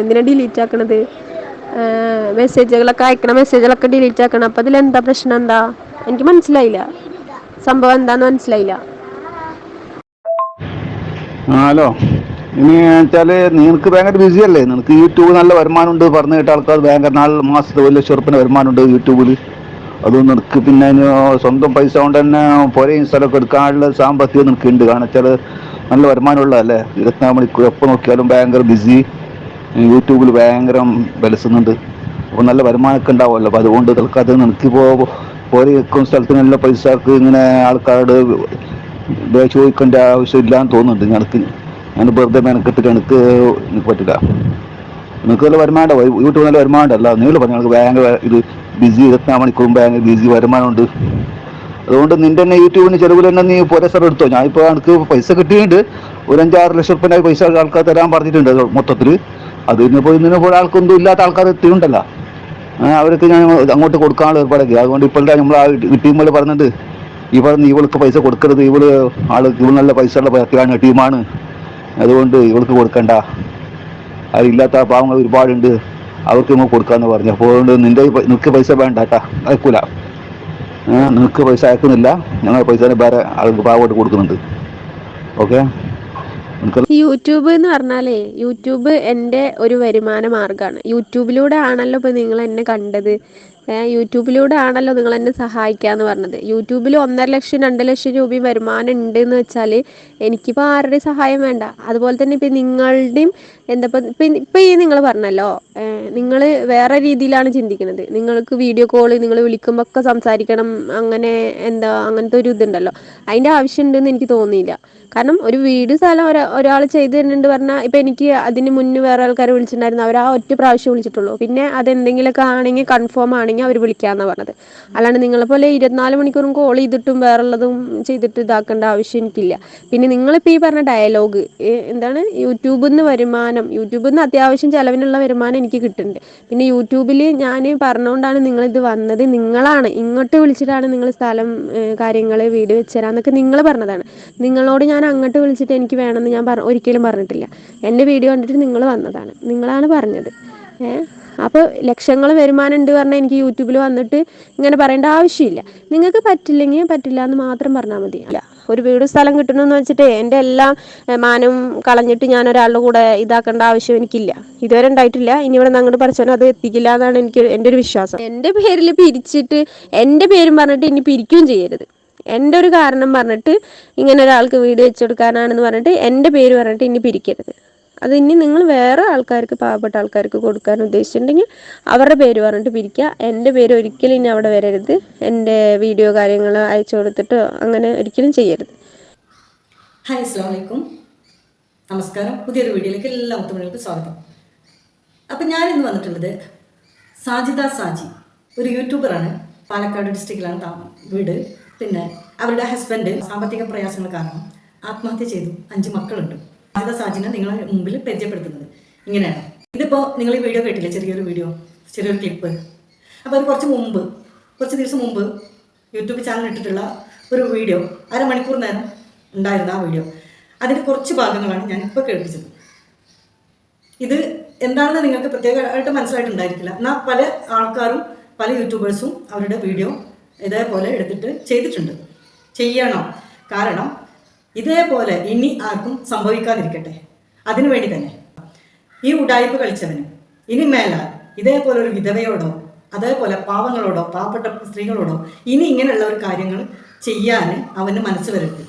എന്തിനാ delete ആക്കണത്? മെസ്സേജുകളൊക്കെ അയക്കണ മെസ്സേജുകളൊക്കെ delete ആക്കണം. അപ്പൊ അതിലെന്താ പ്രശ്നം? എന്താ? എനിക്ക് മനസ്സിലായില്ല. സംഭവം എന്താന്ന് മനസ്സിലായില്ല. ഹലോ. ഇനി വെച്ചാൽ നിനക്ക് ഭയങ്കര ബിസി അല്ലേ? നിനക്ക് യൂട്യൂബ് നല്ല വരുമാനം ഉണ്ട് പറഞ്ഞു കേട്ട ആൾക്കാർ ഭയങ്കര നാല് മാസത്തെ ഒരു ലക്ഷം വരുമാനം ഉണ്ട് യൂട്യൂബിൽ അതും നിനക്ക് പിന്നെ സ്വന്തം പൈസ കൊണ്ട് തന്നെ പുരയും സ്ഥലമൊക്കെ എടുക്കാനുള്ള സാമ്പത്തികം നിനക്ക് ഉണ്ട്. കാരണം വെച്ചാൽ നല്ല വരുമാനമുള്ളതല്ലേ? ഇരുപത്തിനാല് മണിക്കൂർ എപ്പോൾ നോക്കിയാലും ഭയങ്കര ബിസി യൂട്യൂബിൽ ഭയങ്കര വിലസുന്നുണ്ട്. അപ്പോൾ നല്ല വരുമാനമൊക്കെ ഉണ്ടാവുമല്ലോ. അപ്പോൾ അതുകൊണ്ട് തൽക്കാലത്ത് നിനക്കിപ്പോൾ പുര നിൽക്കുന്ന സ്ഥലത്തിന് നല്ല പൈസക്ക് ഇങ്ങനെ ആൾക്കാരോട് ചോദിക്കേണ്ട ആവശ്യമില്ല എന്ന് തോന്നുന്നുണ്ട് ഞങ്ങൾക്ക് ഞാൻ വെറുതെ മെനക്കെട്ടിട്ട് എനിക്ക് എനിക്ക് പറ്റില്ല. നിങ്ങൾക്ക് നല്ല വരുമാനം യൂട്യൂബ് നല്ല വരുമാനം ഉണ്ടല്ലോ നിങ്ങൾ പറഞ്ഞു ഞങ്ങൾക്ക് ഭയങ്കര ഇത് ബിസി ഇരുപത്തിനാല് മണിക്കൂറും ഭയങ്കര ബിസി വരുമാനമുണ്ട്. അതുകൊണ്ട് നിന്റെ തന്നെ യൂട്യൂബിന് ചെലവിൽ തന്നെ നീ പോലെ സ്ഥലം എടുത്തോ. ഞാനിപ്പോൾ എനിക്ക് പൈസ കിട്ടിയിട്ടുണ്ട്. ഒരു അഞ്ചാറ് ലക്ഷം റുപ്യ പൈസ ആൾക്കാർ തരാൻ പറഞ്ഞിട്ടുണ്ട് മൊത്തത്തിൽ അത് ഇന്നിപ്പോൾ ഇന്നിപ്പോൾ ആൾക്കൊന്നും ഇല്ലാത്ത ആൾക്കാർ എത്തിയുണ്ടല്ലോ അവർക്ക് ഞാൻ അങ്ങോട്ട് കൊടുക്കാനുള്ള ഏർപ്പാടൊക്കെ. അതുകൊണ്ട് ഇപ്പോഴത്തെ നമ്മൾ ആ ടീമുകൾ പറഞ്ഞിട്ട് ഇവർ ഇവൾക്ക് പൈസ കൊടുക്കരുത്. ഇവൾ ആൾ ഇവൾ നല്ല പൈസ ഉള്ള ടീമാണ്. അതുകൊണ്ട് ഇവൾക്ക് കൊടുക്കണ്ട. അതില്ലാത്ത പാവങ്ങൾ ഒരുപാടുണ്ട്. അവർക്ക് നമ്മൾ കൊടുക്കാന്ന് പറഞ്ഞു. അപ്പോൾ അതുകൊണ്ട് നിന്റെ നിനക്ക് പൈസ വേണ്ട കേട്ടാ. അയക്കൂല. നിനക്ക് പൈസ അയക്കുന്നില്ല. ഞങ്ങൾ പൈസ വേറെ ആൾക്ക് പാവമായിട്ട് കൊടുക്കുന്നുണ്ട്. ഓക്കെ? യൂട്യൂബ് എന്ന് പറഞ്ഞാലേ യൂട്യൂബ് എന്റെ ഒരു വരുമാന മാർഗമാണ്. യൂട്യൂബിലൂടെ ആണല്ലോ ഇപ്പോൾ നിങ്ങൾ എന്നെ കണ്ടത്. യൂട്യൂബിലൂടെ ആണല്ലോ നിങ്ങൾ എന്നെ സഹായിക്കാന്ന് പറഞ്ഞത്. യൂട്യൂബിൽ ഒന്നര ലക്ഷം രണ്ട് ലക്ഷം രൂപയും വരുമാനം ഉണ്ട് എന്ന് വെച്ചാൽ എനിക്കിപ്പോൾ ആരുടെയും സഹായം വേണ്ട. അതുപോലെ തന്നെ ഇപ്പം നിങ്ങളുടെയും എന്താ ഇപ്പം ഈ നിങ്ങൾ പറഞ്ഞല്ലോ നിങ്ങൾ വേറെ രീതിയിലാണ് ചിന്തിക്കുന്നത് നിങ്ങൾക്ക് വീഡിയോ കോൾ നിങ്ങൾ വിളിക്കുമ്പോൾ ഒക്കെ സംസാരിക്കണം അങ്ങനെ എന്താ അങ്ങനത്തെ ഒരു ഇതുണ്ടല്ലോ. ആവശ്യം ആവശ്യമുണ്ടെന്ന് എനിക്ക് തോന്നിയില്ല. കാരണം ഒരു വീട് സ്ഥലം ഒരാ ഒരാൾ ചെയ്തു തരുന്നുണ്ട് പറഞ്ഞാൽ ഇപ്പൊ എനിക്ക് അതിന് മുന്നേ വേറെ ആൾക്കാരെ വിളിച്ചിട്ടുണ്ടായിരുന്നു. അവർ ആ ഒറ്റ പ്രാവശ്യം വിളിച്ചിട്ടുള്ളൂ. പിന്നെ അതെന്തെങ്കിലുമൊക്കെ ആണെങ്കിൽ കൺഫേം ആണെങ്കിൽ അവർ വിളിക്കാമെന്നാണ് പറഞ്ഞത്. അല്ലാണ്ട് നിങ്ങളെ പോലെ ഇരുപത്തിനാല് മണിക്കൂറും കോൾ ചെയ്തിട്ടും വേറുള്ളതും ചെയ്തിട്ട് ഇതാക്കേണ്ട ആവശ്യം എനിക്കില്ല. പിന്നെ നിങ്ങളിപ്പോ ഈ പറഞ്ഞ ഡയലോഗ് എന്താണ് യൂട്യൂബിൽ നിന്ന് വരുമാനം യൂട്യൂബിൽ നിന്ന് അത്യാവശ്യം ചിലവിനുള്ള വരുമാനം എനിക്ക് കിട്ടുന്നുണ്ട്. പിന്നെ യൂട്യൂബിൽ ഞാൻ പറഞ്ഞുകൊണ്ടാണ് നിങ്ങളിത് വന്നത്. നിങ്ങളാണ് ഇങ്ങോട്ട് വിളിച്ചിട്ടാണ് നിങ്ങൾ സ്ഥലം കാര്യങ്ങൾ വീട് വെച്ചുതരാന്നൊക്കെ നിങ്ങൾ പറഞ്ഞതാണ്. നിങ്ങളോട് ഞാൻ അങ്ങോട്ട് വിളിച്ചിട്ട് എനിക്ക് വേണമെന്ന് ഞാൻ പറ ഒരിക്കലും പറഞ്ഞിട്ടില്ല. എന്റെ വീഡിയോ കണ്ടിട്ട് നിങ്ങൾ വന്നതാണ്. നിങ്ങളാണ് പറഞ്ഞത്. ഏഹ് അപ്പോൾ ലക്ഷങ്ങൾ വരുമാനം ഉണ്ട് പറഞ്ഞാൽ എനിക്ക് യൂട്യൂബിൽ വന്നിട്ട് ഇങ്ങനെ പറയേണ്ട ആവശ്യമില്ല. നിങ്ങൾക്ക് പറ്റില്ലെങ്കിൽ പറ്റില്ല എന്ന് മാത്രം പറഞ്ഞാൽ മതി. അല്ല ഒരു വീട് സ്ഥലം കിട്ടണമെന്ന് വെച്ചിട്ട് എന്റെ എല്ലാം മാനം മാനവും കളഞ്ഞിട്ട് ഞാൻ ഒരാളുടെ കൂടെ ഇതാക്കേണ്ട ആവശ്യം എനിക്കില്ല. ഇതുവരെ ഉണ്ടായിട്ടില്ല. ഇനി ഇവിടെ നിന്ന് അങ്ങോട്ട് പറിച്ചോ അത് എത്തിക്കില്ല എന്നാണ് എനിക്ക് എന്റെ ഒരു വിശ്വാസം. എന്റെ പേരിൽ പിരിച്ചിട്ട് എന്റെ പേരും പറഞ്ഞിട്ട് ഇനി പിരിക്കുകയും ചെയ്യരുത്. എന്റെ ഒരു കാരണം പറഞ്ഞിട്ട് ഇങ്ങനെ ഒരാൾക്ക് വീട് വെച്ച് കൊടുക്കാനാണെന്ന് പറഞ്ഞിട്ട് എന്റെ പേര് പറഞ്ഞിട്ട് ഇനി പിരിക്കരുത്. അത് ഇനി നിങ്ങൾ വേറെ ആൾക്കാർക്ക് പാവപ്പെട്ട ആൾക്കാർക്ക് കൊടുക്കാൻ ഉദ്ദേശിച്ചിട്ടുണ്ടെങ്കിൽ അവരുടെ പേര് പറഞ്ഞിട്ട് പിരിക്കുക. എന്റെ പേര് ഒരിക്കലും ഇനി അവിടെ വരരുത്. എന്റെ വീഡിയോ കാര്യങ്ങൾ അയച്ചു കൊടുത്തിട്ടോ അങ്ങനെ ഒരിക്കലും ചെയ്യരുത്. ഹായ് അസ്സാം വലൈക്കും നമസ്കാരം. പുതിയൊരു വീഡിയോയിലേക്ക് എല്ലാ ഒത്തുമണികൾക്കും സ്വാഗതം. അപ്പം ഇന്ന് വന്നിട്ടുള്ളത് സാജിദ സാജി. ഒരു യൂട്യൂബറാണ് പാലക്കാട് ഡിസ്ട്രിക്റ്റിലാണ് വീട്. പിന്നെ അവരുടെ ഹസ്ബൻഡ് സാമ്പത്തിക പ്രയാസങ്ങൾ കാരണം ആത്മഹത്യ ചെയ്തു. അഞ്ച് മക്കളുണ്ട്. സാജിദ സാജിനെ നിങ്ങളെ മുമ്പിൽ പരിചയപ്പെടുത്തുന്നത്. ഇങ്ങനെയാണ്. ഇതിപ്പോൾ നിങ്ങൾ ഈ വീഡിയോ കേട്ടില്ലേ? ചെറിയൊരു വീഡിയോ ചെറിയൊരു ക്ലിപ്പ് അപ്പോൾ അത് കുറച്ച് മുമ്പ് കുറച്ച് ദിവസം മുമ്പ് യൂട്യൂബ് ചാനൽ ഇട്ടിട്ടുള്ള ഒരു വീഡിയോ അരമണിക്കൂർ നേരം ഉണ്ടായിരുന്ന ആ വീഡിയോ. അതിന്റെ കുറച്ച് ഭാഗങ്ങളാണ് ഞാൻ ഇപ്പോൾ കേൾപ്പിച്ചത്. ഇത് എന്താണെന്ന് നിങ്ങൾക്ക് പ്രത്യേകമായിട്ട് മനസ്സിലായിട്ടുണ്ടായിരിക്കില്ല. എന്നാൽ പല ആൾക്കാരും പല യൂട്യൂബേഴ്സും അവരുടെ വീഡിയോ ഇതേപോലെ എടുത്തിട്ട് ചെയ്തിട്ടുണ്ട്. ചെയ്യണം. കാരണം ഇതേപോലെ ഇനി ആർക്കും സംഭവിക്കാതിരിക്കട്ടെ. അതിനു വേണ്ടി തന്നെ. ഈ ഉടായ്പ കളിച്ചവന് ഇനി മേലാൽ ഇതേപോലെ ഒരു വിധവയോടോ അതേപോലെ പാവങ്ങളോടോ പാവപ്പെട്ട സ്ത്രീകളോടോ ഇനി ഇങ്ങനെയുള്ള ഒരു കാര്യങ്ങൾ ചെയ്യാൻ അവന് മനസ്സ് വരരുത്.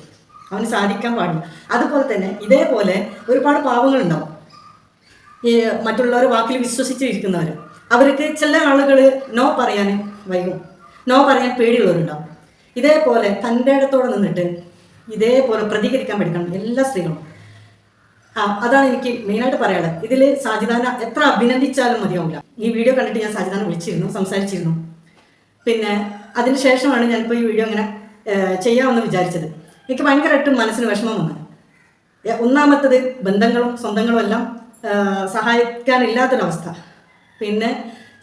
അവന് സാധിക്കാൻ പാടില്ല. അതുപോലെ തന്നെ ഇതേപോലെ ഒരുപാട് പാവങ്ങളുണ്ടാവും. ഈ മറ്റുള്ളവർ വാക്കിൽ വിശ്വസിച്ചിരിക്കുന്നവർ അവർക്ക് ചില ആളുകൾ നോ പറയാൻ വൈകും. നോ പറയാൻ പേടിയുള്ളവരുണ്ടാവും. ഇതേപോലെ തന്റെ ഇടത്തോടെ നിന്നിട്ട് ഇതേപോലെ പ്രതികരിക്കാൻ പഠിക്കണം എല്ലാ സ്ത്രീകളും. ആ അതാണ് എനിക്ക് മെയിനായിട്ട് പറയാനുള്ളത്. ഇതിൽ സാജിദാന എത്ര അഭിനന്ദിച്ചാലും മതിയാവില്ല. ഈ വീഡിയോ കണ്ടിട്ട് ഞാൻ സാജിദാന വിളിച്ചിരുന്നു സംസാരിച്ചിരുന്നു. പിന്നെ അതിന് ശേഷമാണ് ഞാനിപ്പോൾ ഈ വീഡിയോ അങ്ങനെ ചെയ്യാമെന്ന് വിചാരിച്ചത്. എനിക്ക് ഭയങ്കരമായിട്ടും മനസ്സിന് വിഷമം വന്നു. ഒന്നാമത്തത് ബന്ധങ്ങളും സ്വന്തങ്ങളും എല്ലാം സഹായിക്കാനില്ലാത്തൊരവസ്ഥ. പിന്നെ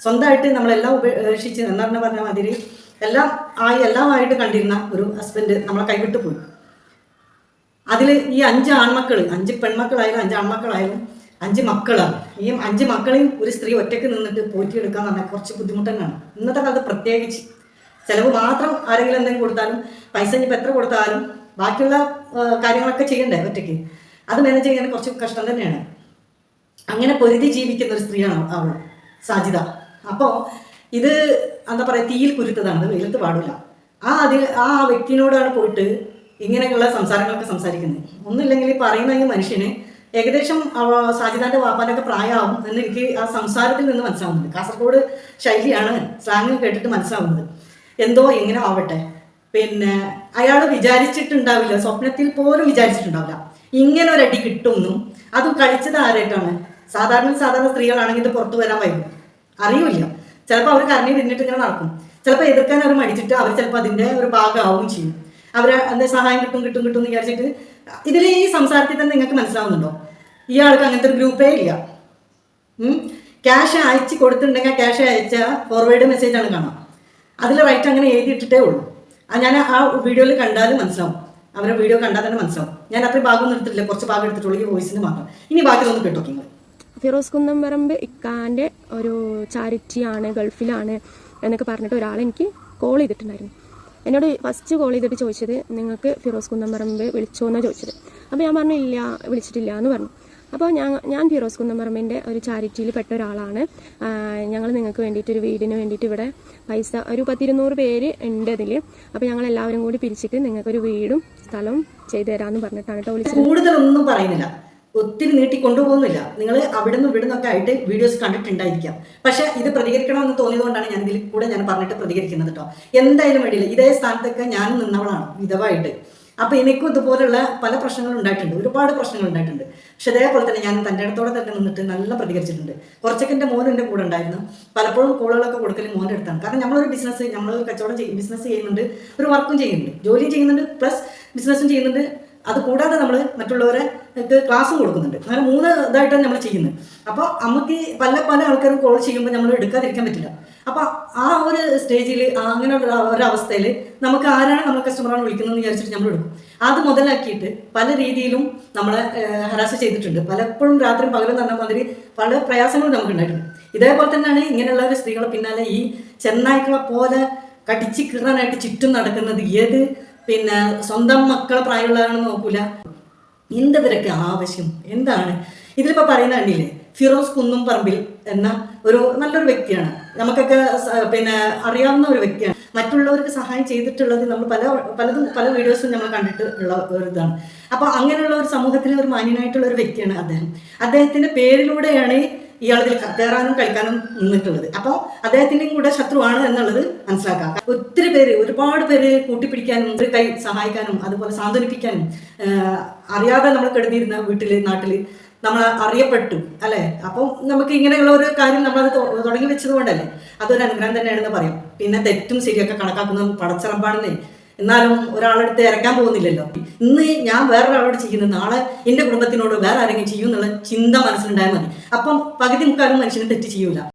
സ്വന്തമായിട്ട് നമ്മളെല്ലാം ഉപേക്ഷിച്ച് എന്നാണ് പറഞ്ഞ മാതിരി എല്ലാം ആയി എല്ലാമായിട്ട് കണ്ടിരുന്ന ഒരു ഹസ്ബൻഡ് നമ്മളെ കൈവിട്ട് പോയി. അതിൽ ഈ അഞ്ച് ആൺമക്കൾ അഞ്ച് പെൺമക്കളായാലും അഞ്ച് ആൺമക്കളായാലും അഞ്ച് മക്കളാണ്. ഈ അഞ്ച് മക്കളെയും ഒരു സ്ത്രീ ഒറ്റയ്ക്ക് നിന്നിട്ട് പോറ്റിയെടുക്കുക എന്ന് പറഞ്ഞാൽ കുറച്ച് ബുദ്ധിമുട്ട് തന്നെയാണ് ഇന്നത്തെ കാലത്ത് പ്രത്യേകിച്ച് ചിലവ് മാത്രം ആരെങ്കിലും എന്തെങ്കിലും കൊടുത്താലും പൈസ ഇനിയിപ്പോൾ എത്ര കൊടുത്താലും ബാക്കിയുള്ള കാര്യങ്ങളൊക്കെ ചെയ്യണ്ടേ ഒറ്റയ്ക്ക്. അത് മാനേജ് ചെയ്യാൻ കുറച്ച് കഷ്ടം തന്നെയാണ്. അങ്ങനെ പൊരുതി ജീവിക്കുന്ന ഒരു സ്ത്രീയാണ് അവൾ സാജിത അപ്പോൾ ഇത് എന്താ പറയുക തീയിൽ കുരുത്തതാണ് വെയിലത്ത് പാടില്ല. ആ അതിൽ ആ വ്യക്തിനോടാണ് പോയിട്ട് ഇങ്ങനെയുള്ള സംസാരങ്ങളൊക്കെ സംസാരിക്കുന്നത്. ഒന്നുമില്ലെങ്കിൽ പറയുന്ന ഈ മനുഷ്യന് ഏകദേശം സാജിദാന്റെ വാപ്പാന്റെ ഒക്കെ പ്രായമാവും എന്ന് എനിക്ക് ആ സംസാരത്തിൽ നിന്ന് മനസ്സിലാവുന്നുണ്ട്. കാസർഗോഡ് ശൈലിയാണ് സ്ലാങ് കേട്ടിട്ട് മനസ്സിലാവുന്നത്. എന്തോ എങ്ങനെ ആവട്ടെ. പിന്നെ അയാൾ വിചാരിച്ചിട്ടുണ്ടാവില്ല സ്വപ്നത്തിൽ പോലും വിചാരിച്ചിട്ടുണ്ടാവില്ല. ഇങ്ങനെ ഒരു അടി കിട്ടുമെന്നും അതും കഴിച്ചത് ആരായിട്ടാണ്? സാധാരണ സാധാരണ സ്ത്രീകളാണെങ്കിൽ ഇത് പുറത്തു വരാൻ വൈകും. അറിയില്ല. ചിലപ്പോൾ അവർ കരഞ്ഞു തിന്നിട്ട് ഇങ്ങനെ നടക്കും. ചിലപ്പോൾ എതിർക്കാൻ അവർ മടിച്ചിട്ട് അവർ ചിലപ്പോൾ അതിന്റെ ഒരു ഭാഗമാവുകയും ചെയ്യും. അവർ എന്താ സഹായം കിട്ടും കിട്ടും കിട്ടും എന്ന് വിചാരിച്ചിട്ട് ഇതിൽ ഈ സംസാരത്തിൽ തന്നെ നിങ്ങൾക്ക് മനസ്സിലാവുന്നുണ്ടോ? ഇയാൾക്ക് അങ്ങനത്തെ ഒരു ഗ്രൂപ്പേ ഇല്ല. ക്യാഷ് അയച്ച് കൊടുത്തിട്ടുണ്ടെങ്കിൽ ക്യാഷ് അയച്ച ഫോർവേഡ് മെസ്സേജ് ആണ് കാണാം. അതിൽ റൈറ്റ് അങ്ങനെ എഴുതിയിട്ടിട്ടേ ഉള്ളൂ. ഞാൻ ആ വീഡിയോയിൽ കണ്ടാലും മനസ്സിലാവും. അവരെ വീഡിയോ കണ്ടാൽ തന്നെ മനസ്സിലാവും. ഞാൻ അത്രയും ഭാഗം എടുത്തിട്ടില്ല കുറച്ച് ഭാഗം എടുത്തിട്ടുള്ളൂ ഈ വോയിസിന് മാത്രം. ഇനി ബാക്കി ഒന്ന് കേട്ടോ നിങ്ങൾ ഫിറോസ് കുന്നംപറമ്പ് ഇക്കാന്റെ ഒരു ചാരിറ്റിയാണ് ഗൾഫിലാണ് എന്നൊക്കെ പറഞ്ഞിട്ട് ഒരാളെനിക്ക് കോൾ ചെയ്തിട്ടുണ്ടായിരുന്നു. എന്നോട് ഫസ്റ്റ് കോൾ ചെയ്തിട്ട് ചോദിച്ചത് നിങ്ങൾക്ക് ഫിറോസ് കുന്നംപറമ്പ് വിളിച്ചോ എന്നാണ് ചോദിച്ചത്? അപ്പോൾ ഞാൻ പറഞ്ഞു ഇല്ല വിളിച്ചിട്ടില്ല എന്ന് പറഞ്ഞു. അപ്പോൾ ഞാൻ ഞാൻ ഫിറോസ് കുന്നംപറമ്പിന്റെ ഒരു ചാരിറ്റിയിൽ പെട്ട ഒരാളാണ്. ഞങ്ങൾ നിങ്ങൾക്ക് വേണ്ടിയിട്ട് ഒരു വീടിന് വേണ്ടിയിട്ട് ഇവിടെ പൈസ ഒരു പത്തിരുന്നൂറ് പേര് ഉണ്ട് അതിൽ അപ്പോൾ ഞങ്ങൾ എല്ലാവരും കൂടി പിരിച്ചിട്ട് നിങ്ങൾക്കൊരു വീടും സ്ഥലവും ചെയ്തു തരാമെന്ന് പറഞ്ഞിട്ടാണ് കേട്ടോ വിളിച്ചത്. കൂടുതലൊന്നും പറയുന്നില്ല. ഒത്തിരി നീട്ടി കൊണ്ടുപോകുന്നില്ല. നിങ്ങൾ അവിടെ നിന്നും ഇവിടെ നിന്നൊക്കെ ആയിട്ട് വീഡിയോസ് കണ്ടിട്ടുണ്ടായിരിക്കാം. പക്ഷേ ഇത് പ്രതികരിക്കണമെന്ന് തോന്നിയതുകൊണ്ടാണ് ഞാൻ ഇതിൽ കൂടെ ഞാൻ പറഞ്ഞിട്ട് പ്രതികരിക്കുന്നത് കേട്ടോ എന്തായാലും വേണ്ടിയില്ല ഇതേ സ്ഥാനത്തൊക്കെ ഞാൻ നിന്നവളാണ് വിധവായിട്ട് അപ്പോൾ എനിക്കും ഇതുപോലുള്ള പല പ്രശ്നങ്ങൾ ഉണ്ടായിട്ടുണ്ട്. ഒരുപാട് പ്രശ്നങ്ങൾ ഉണ്ടായിട്ടുണ്ട്. പക്ഷെ അതേപോലെ തന്നെ ഞാൻ തന്റെ അടുത്തോടെ തന്നെ നിന്നിട്ട് നല്ല പ്രതികരിച്ചിട്ടുണ്ട്. കുറച്ചൊക്കെ എന്റെ മോൻ എന്റെ കൂടെ ഉണ്ടായിരുന്നു. പലപ്പോഴും കോളുകളൊക്കെ കൊടുക്കലും മോന്റെ അടുത്താണ്. കാരണം നമ്മളൊരു ബിസിനസ് നമ്മൾ കച്ചവടം ചെയ്യും ബിസിനസ് ചെയ്യുന്നുണ്ട് ഒരു വർക്കും ചെയ്യുന്നുണ്ട്. ജോലിയും ചെയ്യുന്നുണ്ട് പ്ലസ് ബിസിനസ്സും ചെയ്യുന്നുണ്ട്. അത് കൂടാതെ നമ്മൾ മറ്റുള്ളവരെ ക്ലാസ്സും കൊടുക്കുന്നുണ്ട്. അങ്ങനെ മൂന്ന് ഇതായിട്ടാണ് നമ്മൾ ചെയ്യുന്നത്. അപ്പോൾ നമുക്ക് പല പല ആൾക്കാരും കോൾ ചെയ്യുമ്പോൾ നമ്മൾ എടുക്കാതിരിക്കാൻ പറ്റില്ല. അപ്പോൾ ആ ഒരു സ്റ്റേജിൽ അങ്ങനെയുള്ള ഒരു ഒരവസ്ഥയിൽ നമുക്ക് ആരാണ് നമ്മൾ കസ്റ്റമറാണ് വിളിക്കുന്നതെന്ന് വിചാരിച്ചിട്ട് നമ്മൾ എടുക്കും. അത് മുതലാക്കിയിട്ട് പല രീതിയിലും നമ്മളെ ഹരാസ് ചെയ്തിട്ടുണ്ട്. പലപ്പോഴും രാത്രി പകലും തന്നെ മാതിരി പല പ്രയാസങ്ങളും നമുക്ക് ഉണ്ടായിട്ടുണ്ട്. ഇതേപോലെ തന്നെയാണ് ഇങ്ങനെയുള്ള ഒരു സ്ത്രീകളെ പിന്നാലെ ഈ ചെന്നായ്ക്കളെ പോലെ കടിച്ച് കീറാനായിട്ട് ചുറ്റും നടക്കുന്നത് ഏത് പിന്നെ സ്വന്തം മക്കളെ പ്രായമുള്ളതാണെന്ന് നോക്കൂല. എന്തിവരൊക്കെ ആവശ്യം? എന്താണ്? ഇതിലിപ്പോ പറയുന്ന കണ്ടില്ലേ? ഫിറോസ് കുന്നും പറമ്പിൽ എന്ന ഒരു നല്ലൊരു വ്യക്തിയാണ്. നമുക്കൊക്കെ പിന്നെ അറിയാവുന്ന ഒരു വ്യക്തിയാണ്. മറ്റുള്ളവർക്ക് സഹായം ചെയ്തിട്ടുള്ളത് നമ്മൾ പല പലതും പല വീഡിയോസും നമ്മൾ കണ്ടിട്ട് ഉള്ള ഒരു ഇതാണ്. അപ്പോൾ അങ്ങനെയുള്ള ഒരു സമൂഹത്തിലെ ഒരു മാന്യനായിട്ടുള്ള ഒരു വ്യക്തിയാണ് അദ്ദേഹം. അദ്ദേഹത്തിന്റെ പേരിലൂടെയാണ് ഇയാൾ ഇതിൽ കയറാനും കളിക്കാനും നിന്നിട്ടുള്ളത്. അപ്പോൾ അദ്ദേഹത്തിന്റെയും കൂടെ ശത്രുവാണ് എന്നുള്ളത് മനസ്സിലാക്കാം. ഒത്തിരി പേര് ഒരുപാട് പേര് കൂട്ടിപ്പിടിക്കാനും ഒരു കൈ സഹായിക്കാനും അതുപോലെ സാന്ത്വനിപ്പിക്കാനും അറിയാതെ നമ്മൾ കിടന്നിരുന്ന വീട്ടിൽ നാട്ടിൽ നമ്മൾ അറിയപ്പെട്ടു അല്ലേ? അപ്പം നമുക്ക് ഇങ്ങനെയുള്ള ഒരു കാര്യം നമ്മളത് തുടങ്ങി വെച്ചത് കൊണ്ടല്ലേ? അതൊരു അനുഗ്രഹം തന്നെയാണെന്ന് പറയാം. പിന്നെ തെറ്റും ശരിയൊക്കെ കണക്കാക്കുന്നത് പടച്ചിറമ്പാണെന്നേ എന്നാലും ഒരാളെടുത്ത് ഇറക്കാൻ പോകുന്നില്ലല്ലോ. ഇന്ന് ഞാൻ വേറൊരാളോട് ചെയ്യുന്നത് നാളെ എന്റെ കുടുംബത്തിനോട് വേറെ ആരെങ്കിലും ചെയ്യും എന്നുള്ള ചിന്ത മനസ്സിലുണ്ടായാൽ മതി. അപ്പം പകുതി മുക്കാലും മനുഷ്യനെ തെറ്റ് ചെയ്യൂല.